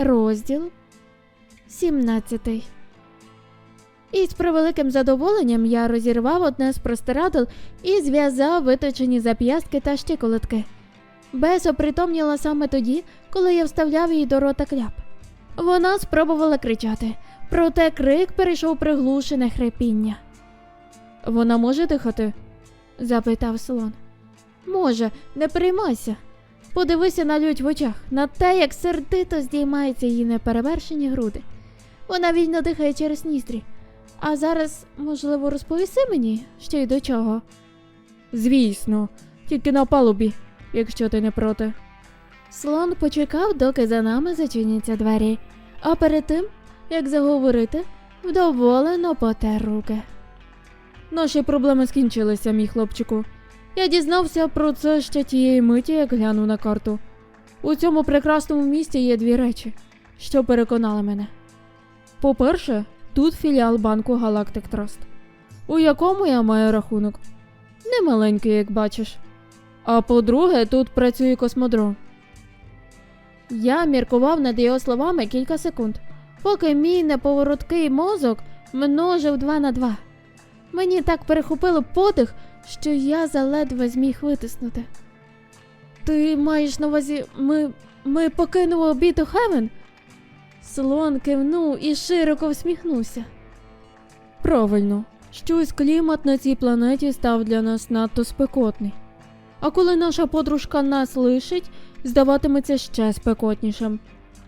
Розділ 17 І з превеликим задоволенням я розірвав одне з простирадл і зв'язав виточені зап'ястки та щиколотки. Бес опритомніла саме тоді, коли я вставляв їй до рота кляп. Вона спробувала кричати, проте крик перейшов приглушене хрипіння. Вона може дихати? запитав слон. Може, не переймайся. Подивися на лють в очах, на те, як сердито здіймаються її неперевершені груди. Вона вільно дихає через ніздрі. А зараз, можливо, розповіси мені, що й до чого. Звісно, тільки на палубі, якщо ти не проти. Слон почекав, доки за нами зачиняться двері, а перед тим, як заговорити, вдоволено потер руки. Наші проблеми скінчилися, мій хлопчику. Я дізнався про це ще тієї миті, як глянув на карту. У цьому прекрасному місті є дві речі, що переконали мене. По-перше, тут філіал банку Galactic Trust, у якому я маю рахунок. Немаленький, як бачиш. А по-друге, тут працює космодром. Я міркував над його словами кілька секунд, поки мій неповороткий мозок множив два на два. Мені так перехопило подих, що я заледве зміг витиснути. Ти маєш на увазі, ми. ми покинули обід Хевен? Слон кивнув і широко всміхнувся. Правильно, щось клімат на цій планеті став для нас надто спекотний. А коли наша подружка нас лишить, здаватиметься ще спекотнішим.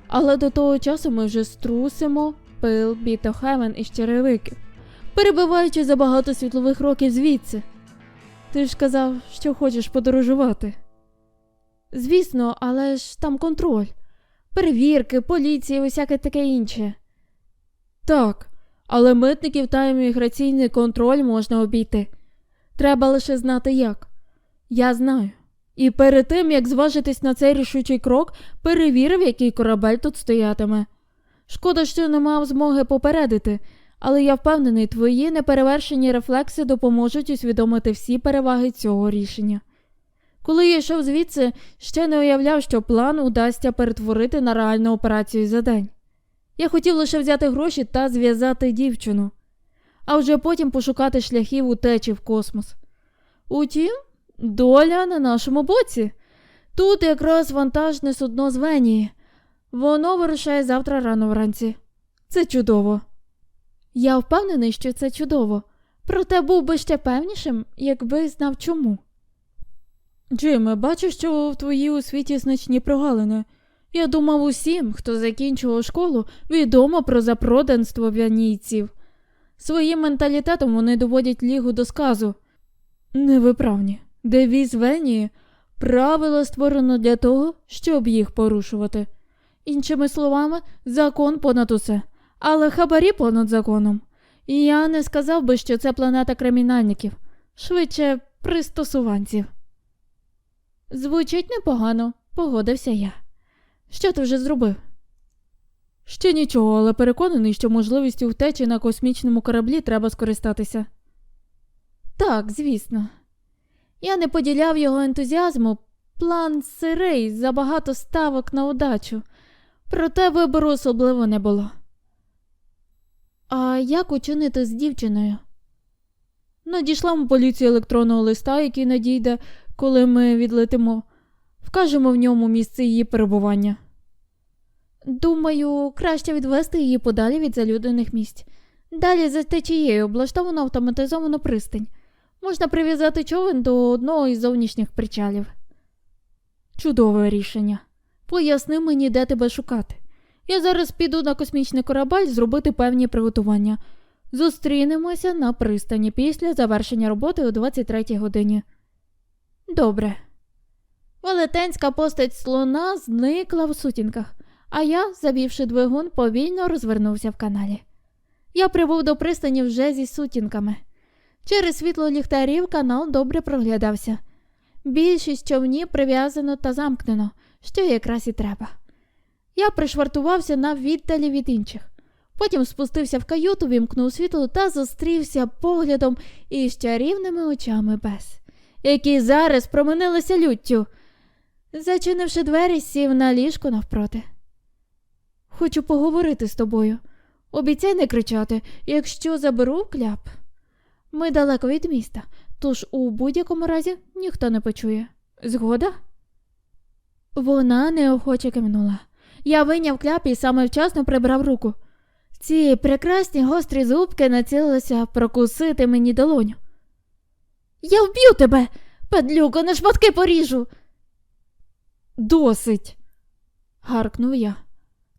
Але до того часу ми вже струсимо пил бітохевен із черевиків, перебиваючи за багато світлових років звідси. Ти ж казав, що хочеш подорожувати. Звісно, але ж там контроль, перевірки, поліція і усяке таке інше. Так, але митників та імміграційний контроль можна обійти. Треба лише знати як. Я знаю. І перед тим, як зважитись на цей рішучий крок, перевірив, який корабель тут стоятиме. Шкода, що не мав змоги попередити, але я впевнений, твої неперевершені рефлекси допоможуть усвідомити всі переваги цього рішення. Коли я йшов звідси, ще не уявляв, що план удасться перетворити на реальну операцію за день. Я хотів лише взяти гроші та зв'язати дівчину, а вже потім пошукати шляхів утечі в космос. Утім, доля на нашому боці. Тут якраз вантажне судно з Венії. Воно вирушає завтра рано вранці. Це чудово. Я впевнений, що це чудово, проте був би ще певнішим, якби знав чому. Джиме, бачу, що в твоїй освіті значні прогалини. Я думав усім, хто закінчував школу, відомо про запроданство в'янійців. Своїм менталітетом вони доводять лігу до сказу. Невиправні. Девіз Венії правило створено для того, щоб їх порушувати. Іншими словами, закон понад усе, але хабарі понад законом. І я не сказав би, що це планета кримінальників, швидше пристосуванців. Звучить непогано, погодився я. Що ти вже зробив? Ще нічого, але переконаний, що можливістю втечі на космічному кораблі треба скористатися. Так, звісно. Я не поділяв його ентузіазму, план сирий, забагато ставок на удачу, проте вибору особливо не було. А як учинити з дівчиною? Надійшла в поліцію електронного листа, який надійде, коли ми відлетимо. Вкажемо в ньому місце її перебування. Думаю, краще відвести її подалі від залюдених місць. Далі за течією облаштовано автоматизовану пристань. Можна прив'язати човен до одного із зовнішніх причалів. Чудове рішення. Поясни мені, де тебе шукати. Я зараз піду на космічний корабель зробити певні приготування. Зустрінемося на пристані після завершення роботи о 23 годині. Добре. Велетенська постать слона зникла в сутінках, а я, завівши двигун, повільно розвернувся в каналі. Я прибув до пристані вже зі сутінками. Через світло ліхтарів канал добре проглядався. Більшість човнів прив'язано та замкнено, що якраз і треба. Я пришвартувався на віддалі від інших. Потім спустився в каюту, вімкнув світло та зустрівся поглядом із чарівними очами Бес, які зараз променилися люттю. Зачинивши двері, сів на ліжко навпроти. Хочу поговорити з тобою. Обіцяй не кричати, якщо заберу кляп. Ми далеко від міста, тож у будь-якому разі ніхто не почує. Згода? Вона неохоче кивнула. Я вийняв кляп і саме вчасно прибрав руку. Ці прекрасні гострі зубки націлилися прокусити мені долоню. Я вб'ю тебе, падлюко, на шматки поріжу. Досить. гаркнув я.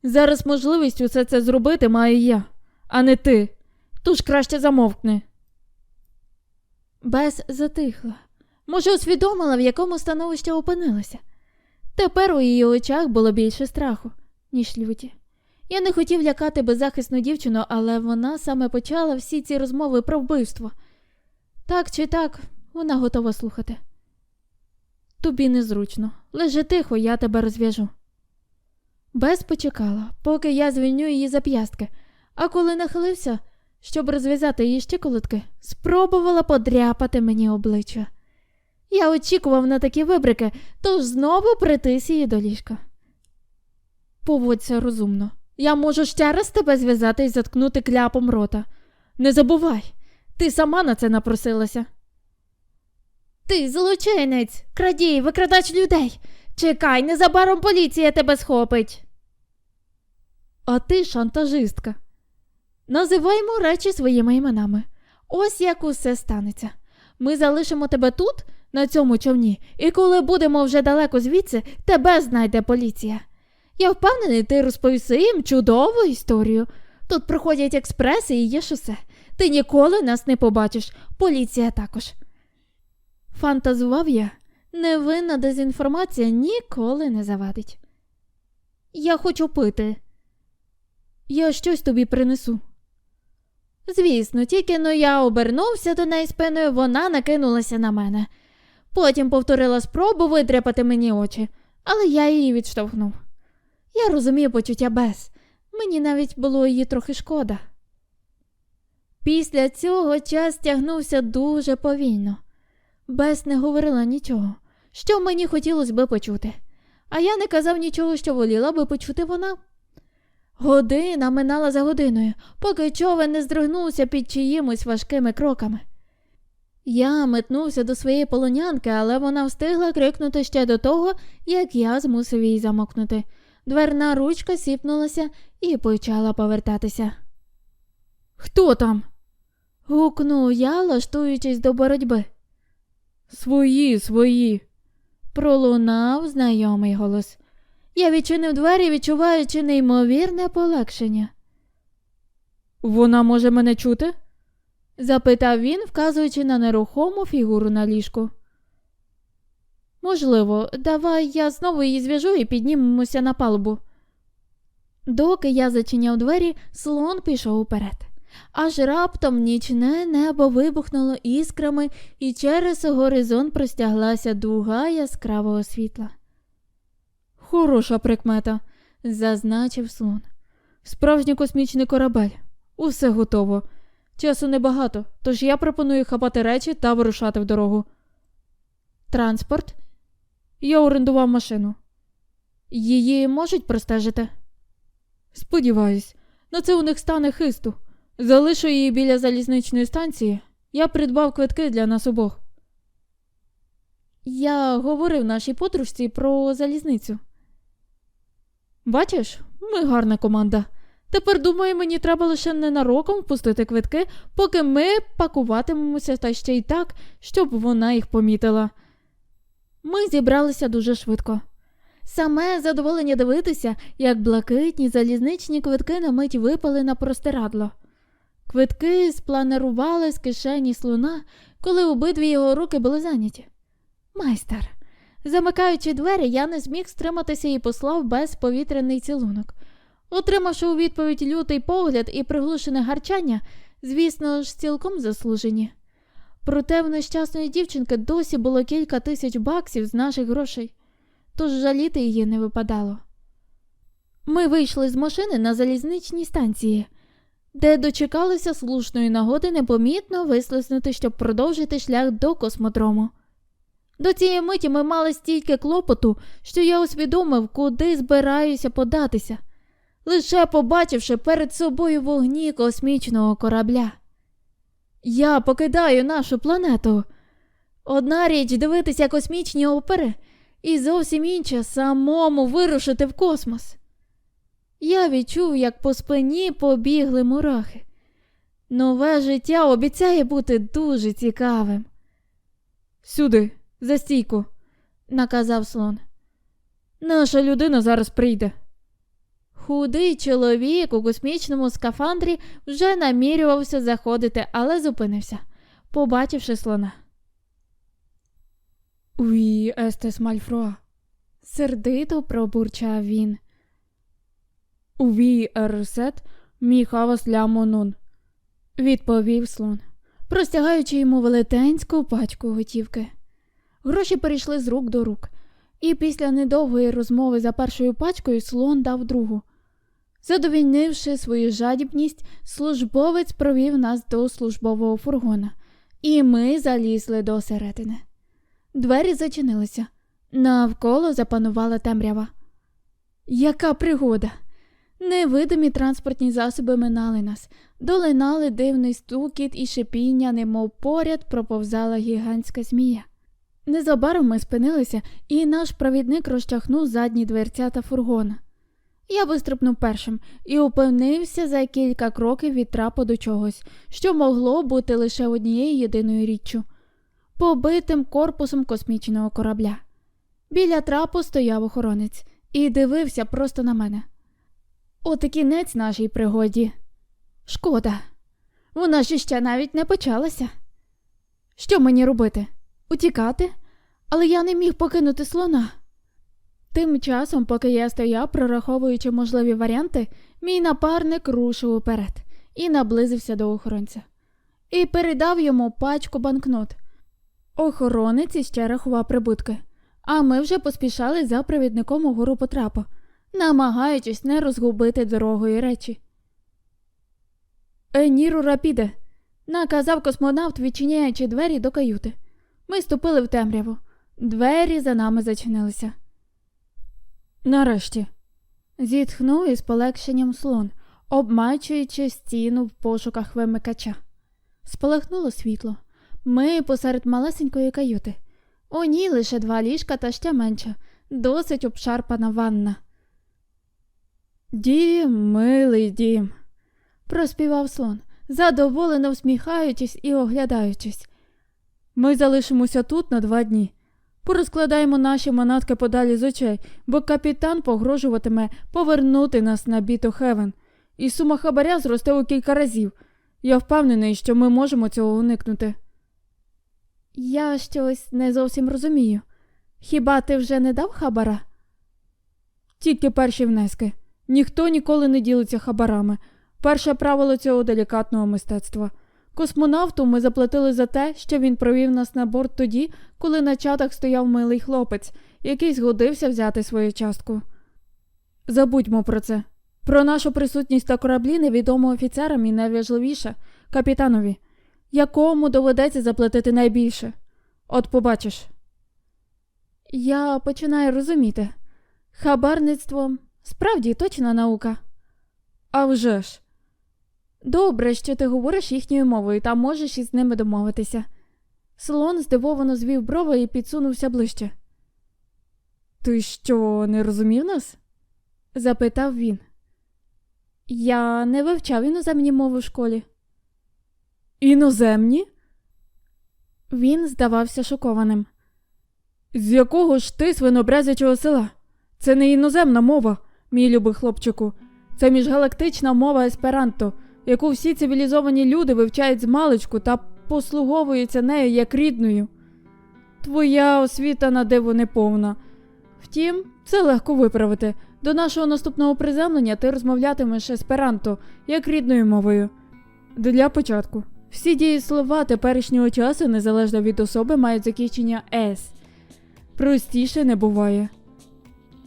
Зараз можливість усе це зробити маю я, а не ти. Тож краще замовкни. Бес затихла. Може, усвідомила, в якому становищі опинилася. Тепер у її очах було більше страху, ніж люті. Я не хотів лякати беззахисну дівчину, але вона саме почала всі ці розмови про вбивство. Так чи так, вона готова слухати. Тобі незручно. Лежи тихо, я тебе розв'яжу. Бес почекала, поки я звільню її зап'ястки, а коли нахилився, щоб розв'язати її щиколотки, спробувала подряпати мені обличчя. Я очікував на такі вибрики, тож знову притис її до ліжка. Поводься розумно. Я можу ще раз тебе зв'язати і заткнути кляпом рота. Не забувай, ти сама на це напросилася. Ти злочинець, крадій, викрадач людей. Чекай, незабаром поліція тебе схопить. А ти шантажистка. Називаймо речі своїми іменами. Ось як усе станеться. Ми залишимо тебе тут, на цьому човні, і коли будемо вже далеко звідси, тебе знайде поліція. Я впевнений, ти розповіси їм чудову історію. Тут проходять експреси і є шосе. Ти ніколи нас не побачиш, поліція також. Фантазував я, невинна дезінформація ніколи не завадить. Я хочу пити. Я щось тобі принесу. Звісно, тільки но я обернувся до неї спиною, вона накинулася на мене. Потім повторила спробу видряпати мені очі, але я її відштовхнув. Я розумію почуття Бес. Мені навіть було її трохи шкода. Після цього час тягнувся дуже повільно. Бес не говорила нічого, що мені хотілося би почути, а я не казав нічого, що воліла би почути вона. Година минала за годиною, поки човен не здригнувся під чиїмось важкими кроками. Я метнувся до своєї полонянки, але вона встигла крикнути ще до того, як я змусив її замокнути. Дверна ручка сіпнулася і почала повертатися. Хто там? гукнув я, лаштуючись до боротьби. Свої, свої. пролунав знайомий голос. Я відчинив двері, відчуваючи неймовірне полегшення. Вона може мене чути? Запитав він, вказуючи на нерухому фігуру на ліжку. Можливо, давай я знову її зв'яжу і піднімемося на палубу. Доки я зачиняв двері, слон пішов уперед. Аж раптом нічне небо вибухнуло іскрами, і через горизонт простяглася дуга яскравого світла. Хороша прикмета, зазначив слон. Справжній космічний корабель. Усе готово. Часу небагато, тож я пропоную хапати речі та вирушати в дорогу. Транспорт. Я орендував машину. Її можуть простежити? Сподіваюсь, на це у них стане хисту. Залишу її біля залізничної станції. Я придбав квитки для нас обох. Я говорив нашій подружці про залізницю. Бачиш, ми гарна команда. Тепер, думаю, мені треба лише ненароком впустити квитки, поки ми пакуватимемося та ще й так, щоб вона їх помітила. Ми зібралися дуже швидко. Саме задоволення дивитися, як блакитні залізничні квитки на мить випали на простирадло. Квитки спланерували з кишені слона, коли обидві його руки були зайняті. Майстер. Замикаючи двері, я не зміг стриматися і послав безповітряний цілунок. Отримавши у відповідь лютий погляд і приглушене гарчання, звісно ж, цілком заслужені. Проте в нещасної дівчинки досі було кілька тисяч баксів з наших грошей, тож жаліти її не випадало. Ми вийшли з машини на залізничній станції, де дочекалися слушної нагоди непомітно вислизнути, щоб продовжити шлях до космодрому. До цієї миті ми мали стільки клопоту, що я усвідомив, куди збираюся податися. Лише побачивши перед собою вогні космічного корабля. Я покидаю нашу планету. Одна річ дивитися космічні опери, і зовсім інша самому вирушити в космос. Я відчув, як по спині побігли мурахи. Нове життя обіцяє бути дуже цікавим. Сюди, за стійку, наказав слон. Наша людина зараз прийде. Худий чоловік у космічному скафандрі вже намірювався заходити, але зупинився, побачивши слона. Уї, естес мальфроа, сердито пробурчав він. Уві ерсет мій хавас ля монун, відповів слон, простягаючи йому велетенську пачку готівки. Гроші перейшли з рук до рук, і після недовгої розмови за першою пачкою слон дав другу. Задовільнивши свою жадібність, службовець провів нас до службового фургона, і ми залізли до середини. Двері зачинилися. Навколо запанувала темрява. Яка пригода! Невидимі транспортні засоби минали нас, долинали дивний стукіт і шипіння, немов поряд проповзала гігантська змія. Незабаром ми спинилися, і наш провідник розчахнув задні дверцята фургона. Я вистрибнув першим і опинився за кілька кроків від трапу до чогось, що могло бути лише однією єдиною річчю побитим корпусом космічного корабля. Біля трапу стояв охоронець і дивився просто на мене. От і кінець нашій пригоді. Шкода, вона ж ще навіть не почалася. Що мені робити? Утікати? Але я не міг покинути слона. Тим часом, поки я стояв, прораховуючи можливі варіанти, мій напарник рушив уперед і наблизився до охоронця. І передав йому пачку банкнот. Охоронець іще рахував прибутки, а ми вже поспішали за провідником угору по трапу, намагаючись не розгубити дорогої речі. Еніру рапіде, наказав космонавт, відчиняючи двері до каюти. Ми ступили в темряву. Двері за нами зачинилися. Нарешті. Зітхнув із полегшенням слон, обмачуючи стіну в пошуках вимикача. Спалахнуло світло. Ми посеред малесенької каюти. У ній лише два ліжка та ще менша, досить обшарпана ванна. Дім, милий дім, проспівав слон, задоволено всміхаючись і оглядаючись. Ми залишимося тут на два дні. Порозкладаємо наші манатки подалі з очей, бо капітан погрожуватиме повернути нас на Біто Хевен, і сума хабаря зросте у кілька разів. Я впевнений, що ми можемо цього уникнути. Я щось не зовсім розумію. Хіба ти вже не дав хабара? Тільки перші внески. Ніхто ніколи не ділиться хабарами. Перше правило цього делікатного мистецтва. Космонавту ми заплатили за те, що він провів нас на борт тоді, коли на чатах стояв милий хлопець, який згодився взяти свою частку. Забудьмо про це. Про нашу присутність на кораблі невідомо офіцерам і найважливіше капітанові, якому доведеться заплатити найбільше. От побачиш. Я починаю розуміти. Хабарництво справді точна наука. А вже ж. Добре, що ти говориш їхньою мовою та можеш із ними домовитися. Слон здивовано звів брови і підсунувся ближче. Ти що, не розумів нас? запитав він. Я не вивчав іноземні мови в школі. Іноземні? Він здавався шокованим. З якого ж ти свинобрязячого села? Це не іноземна мова, мій любий хлопчику. Це міжгалактична мова есперанто, яку всі цивілізовані люди вивчають з маличку та послуговуються нею як рідною. Твоя освіта на диво неповна. Втім, це легко виправити. До нашого наступного приземлення ти розмовлятимеш есперанто як рідною мовою. Для початку. Всі дієслова теперішнього часу, незалежно від особи, мають закінчення «с». Простіше не буває.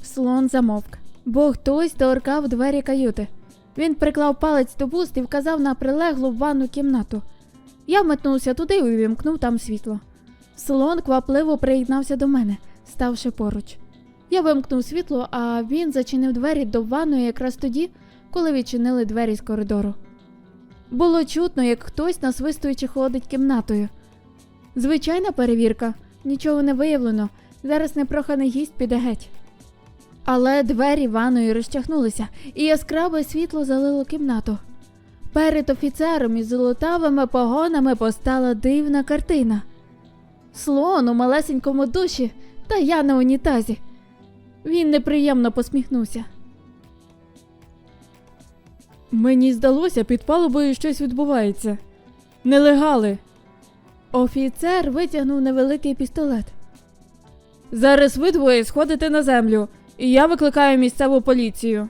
Слон замовк, бо хтось торкав двері каюти. Він приклав палець до вуст і вказав на прилеглу ванну кімнату. Я метнувся туди і увімкнув там світло. Слон квапливо приєднався до мене, ставши поруч. Я вимкнув світло, а він зачинив двері до ванної якраз тоді, коли відчинили двері з коридору. Було чутно, як хтось насвистуючи ходить кімнатою. Звичайна перевірка, нічого не виявлено. Зараз непроханий гість піде геть. Але двері ванної розчахнулися, і яскраве світло залило кімнату. Перед офіцером із золотавими погонами постала дивна картина. Слон у малесенькому душі, та я на унітазі. Він неприємно посміхнувся. Мені здалося, під палубою щось відбувається. Нелегали. Офіцер витягнув невеликий пістолет. Зараз ви двоє сходите на землю, я викликаю місцеву поліцію.